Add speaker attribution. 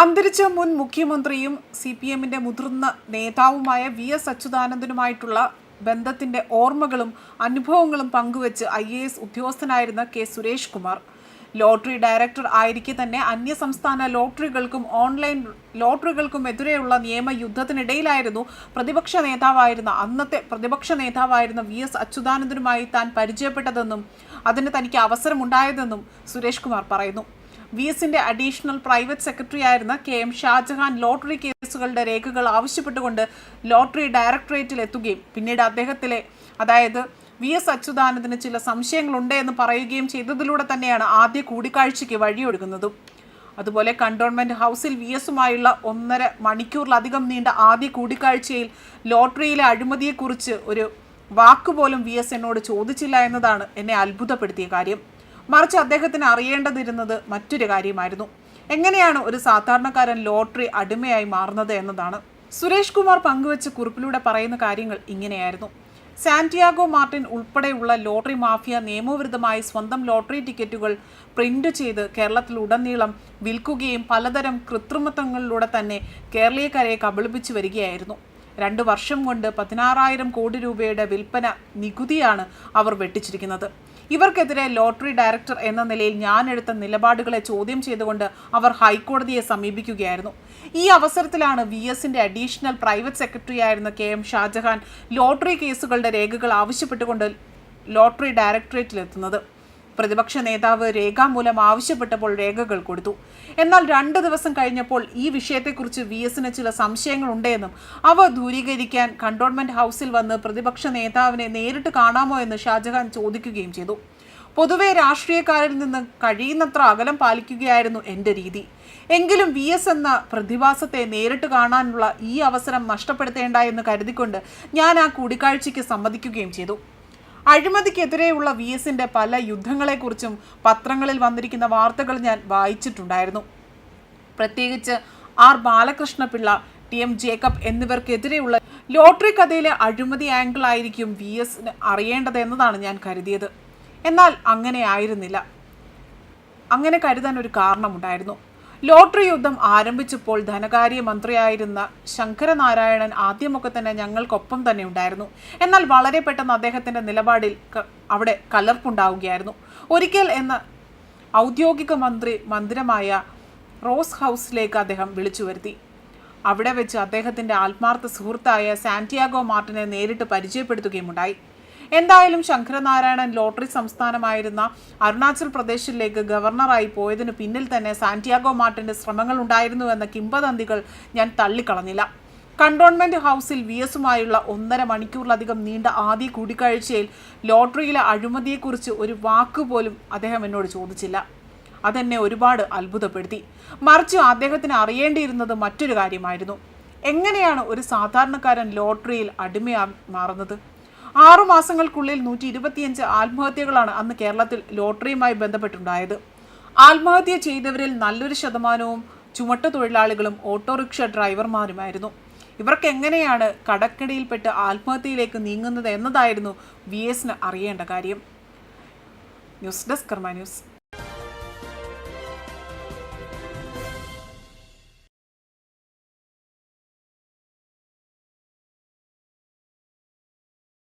Speaker 1: അന്തരിച്ച മുൻ മുഖ്യമന്ത്രിയും സി പി എമ്മിന്റെ മുതിർന്ന നേതാവുമായ വി എസ് അച്യുതാനന്ദനുമായിട്ടുള്ള ബന്ധത്തിന്റെ ഓർമ്മകളും അനുഭവങ്ങളും പങ്കുവച്ച് I A S ഉദ്യോഗസ്ഥനായിരുന്ന K Suresh Kumar. Lottery director ആയിരിക്കെ തന്നെ അന്യസംസ്ഥാന ലോട്ടറികൾക്കും ഓൺലൈൻ ലോട്ടറികൾക്കും എതിരെയുള്ള നിയമ യുദ്ധത്തിനിടയിലായിരുന്നു പ്രതിപക്ഷ നേതാവായിരുന്ന അന്നത്തെ പ്രതിപക്ഷ നേതാവായിരുന്ന വി എസ് അച്യുതാനന്ദനുമായി താൻ പരിചയപ്പെട്ടതെന്നും അതിന് തനിക്ക് അവസരമുണ്ടായതെന്നും സുരേഷ് കുമാർ പറയുന്നു. വി എസിന്റെ അഡീഷണൽ പ്രൈവറ്റ് സെക്രട്ടറി ആയിരുന്ന കെ എം ഷാജഹാൻ ലോട്ടറി കേസുകളുടെ രേഖകൾ ആവശ്യപ്പെട്ടുകൊണ്ട് ലോട്ടറി ഡയറക്ടറേറ്റിൽ എത്തുകയും പിന്നീട് അദ്ദേഹത്തിലെ അതായത് വി എസ് അച്യുതാനന്ദന് ചില സംശയങ്ങളുണ്ട് എന്ന് പറയുകയും ചെയ്തതിലൂടെ തന്നെയാണ് ആദ്യ കൂടിക്കാഴ്ചയ്ക്ക് വഴിയൊരുങ്ങുന്നതും. അതുപോലെ കണ്ടോൺമെന്റ് ഹൗസിൽ വി എസുമായുള്ള ഒന്നര മണിക്കൂറിലധികം നീണ്ട ആദ്യ കൂടിക്കാഴ്ചയിൽ ലോട്ടറിയിലെ അഴിമതിയെക്കുറിച്ച് ഒരു വാക്കുപോലും വി എസ് എന്നോട് ചോദിച്ചില്ല എന്നതാണ് എന്നെ അത്ഭുതപ്പെടുത്തിയ കാര്യം. മറിച്ച് അദ്ദേഹത്തിന് അറിയേണ്ടതിരുന്നത് മറ്റൊരു കാര്യമായിരുന്നു. എങ്ങനെയാണ് ഒരു സാധാരണക്കാരൻ ലോട്ടറി അടിമയായി മാറുന്നത് എന്നതാണ്. സുരേഷ് കുമാർ പങ്കുവച്ച കുറിപ്പിലൂടെ പറയുന്ന കാര്യങ്ങൾ ഇങ്ങനെയായിരുന്നു. സാന്റിയാഗോ മാർട്ടിൻ ഉൾപ്പെടെയുള്ള ലോട്ടറി മാഫിയ നിയമവിരുദ്ധമായി സ്വന്തം ലോട്ടറി ടിക്കറ്റുകൾ പ്രിന്റ് ചെയ്ത് കേരളത്തിൽ ഉടനീളം വിൽക്കുകയും പലതരം കൃത്രിമത്വങ്ങളിലൂടെ തന്നെ കേരളീയക്കാരെ കബളിപ്പിച്ചു വരികയായിരുന്നു. രണ്ട് വർഷം കൊണ്ട് പതിനാറായിരം കോടി രൂപയുടെ വിൽപ്പന നികുതിയാണ് അവർ വെട്ടിച്ചിരിക്കുന്നത്. ഇവർക്കെതിരെ ലോട്ടറി ഡയറക്ടർ എന്ന നിലയിൽ ഞാൻ എടുത്ത നിലപാടുകളെ ചോദ്യം ചെയ്തുകൊണ്ട് അവർ ഹൈക്കോടതിയെ സമീപിക്കുകയായിരുന്നു. ഈ അവസരത്തിലാണ് വി എസിന്റെ അഡീഷണൽ പ്രൈവറ്റ് സെക്രട്ടറി ആയിരുന്ന കെ എം ഷാജഹാൻ ലോട്ടറി കേസുകളുടെ രേഖകൾ ആവശ്യപ്പെട്ടുകൊണ്ട് ലോട്ടറി ഡയറക്ടറേറ്റിലെത്തുന്നത്. പ്രതിപക്ഷ നേതാവ് രേഖാമൂലം ആവശ്യപ്പെട്ടപ്പോൾ രേഖകൾ കൊടുത്തു. എന്നാൽ രണ്ട് ദിവസം കഴിഞ്ഞപ്പോൾ ഈ വിഷയത്തെക്കുറിച്ച് വി എസിന് ചില സംശയങ്ങളുണ്ടെന്നും അവ ദൂരീകരിക്കാൻ കണ്ടോൺമെന്റ് ഹൗസിൽ വന്ന് പ്രതിപക്ഷ നേതാവിനെ നേരിട്ട് കാണാമോ എന്ന് ഷാജഹാൻ ചോദിക്കുകയും ചെയ്തു. പൊതുവെ രാഷ്ട്രീയക്കാരിൽ നിന്ന് കഴിയുന്നത്ര അകലം പാലിക്കുകയായിരുന്നു എന്റെ രീതി. എങ്കിലും വി എസ് എന്ന പ്രതിഭാസത്തെ നേരിട്ട് കാണാനുള്ള ഈ അവസരം നഷ്ടപ്പെടുത്തേണ്ട എന്ന് കരുതിക്കൊണ്ട് ഞാൻ ആ കൂടിക്കാഴ്ചയ്ക്ക് സമ്മതിക്കുകയും ചെയ്തു. അഴിമതിക്കെതിരെയുള്ള വി എസിന്റെ പല യുദ്ധങ്ങളെക്കുറിച്ചും പത്രങ്ങളിൽ വന്നിരിക്കുന്ന വാർത്തകൾ ഞാൻ വായിച്ചിട്ടുണ്ടായിരുന്നു. പ്രത്യേകിച്ച് R Balakrishna Pillai T M Jacob എന്നിവർക്കെതിരെയുള്ള lottery കഥയിലെ അഴിമതി ആംഗിൾ ആയിരിക്കും വി എസിന് അറിയേണ്ടതെന്നതാണ് ഞാൻ കരുതിയത്. എന്നാൽ അങ്ങനെ ആയിരുന്നില്ല. അങ്ങനെ കരുതാൻ ഒരു കാരണമുണ്ടായിരുന്നു. ലോട്ടറി യുദ്ധം ആരംഭിച്ചപ്പോൾ ധനകാര്യ മന്ത്രിയായിരുന്ന ശങ്കരനാരായണൻ ആദ്യമൊക്കെ തന്നെ ഞങ്ങൾക്കൊപ്പം തന്നെ ഉണ്ടായിരുന്നു. എന്നാൽ വളരെ പെട്ടെന്ന് അദ്ദേഹത്തിന്റെ നിലപാടിൽ അവിടെ കലർപ്പുണ്ടാവുകയായിരുന്നു. ഒരിക്കൽ എന്ന ഔദ്യോഗിക മന്ത്രി മന്ദിരമായ റോസ് ഹൗസിലേക്ക് അദ്ദേഹം വിളിച്ചു വരുത്തി. അവിടെ വെച്ച് അദ്ദേഹത്തിന്റെ ആത്മാർത്ഥ സുഹൃത്തായ സാന്റിയാഗോ മാർട്ടിനെ നേരിട്ട് പരിചയപ്പെടുത്തുകയുമുണ്ടായി. എന്തായാലും ശങ്കരനാരായണൻ ലോട്ടറി സംസ്ഥാനമായിരുന്ന അരുണാചൽ പ്രദേശിലേക്ക് ഗവർണറായി പോയതിനു പിന്നിൽ തന്നെ സാന്റിയാഗോ മാർട്ടിന്റെ ശ്രമങ്ങൾ ഉണ്ടായിരുന്നു എന്ന കിംബദന്തികൾ ഞാൻ തള്ളിക്കളഞ്ഞില്ല. കണ്ടോൺമെന്റ് ഹൗസിൽ വി എസുമായുള്ള ഒന്നര മണിക്കൂറിലധികം നീണ്ട ആദ്യ കൂടിക്കാഴ്ചയിൽ ലോട്ടറിയിലെ അഴിമതിയെക്കുറിച്ച് ഒരു വാക്കുപോലും അദ്ദേഹം എന്നോട് ചോദിച്ചില്ല. അതെന്നെ ഒരുപാട് അത്ഭുതപ്പെടുത്തി. മറിച്ച് അദ്ദേഹത്തിന് അറിയേണ്ടിയിരുന്നത് മറ്റൊരു കാര്യമായിരുന്നു. എങ്ങനെയാണ് ഒരു സാധാരണക്കാരൻ ലോട്ടറിയിൽ അടിമയാ മാറുന്നത്? ആറു മാസങ്ങൾക്കുള്ളിൽ നൂറ്റി ഇരുപത്തിയഞ്ച് ആത്മഹത്യകളാണ് അന്ന് കേരളത്തിൽ ലോട്ടറിയുമായി ബന്ധപ്പെട്ടുണ്ടായത്. ആത്മഹത്യ ചെയ്തവരിൽ നല്ലൊരു ശതമാനവും ചുമട്ടു തൊഴിലാളികളും ഓട്ടോറിക്ഷ ഡ്രൈവർമാരുമായിരുന്നു. ഇവർക്ക് എങ്ങനെയാണ് കടക്കടിയിൽപ്പെട്ട് ആത്മഹത്യയിലേക്ക് നീങ്ങുന്നത് എന്നതായിരുന്നു വി എസിന് അറിയേണ്ട കാര്യം. News desk Karma news.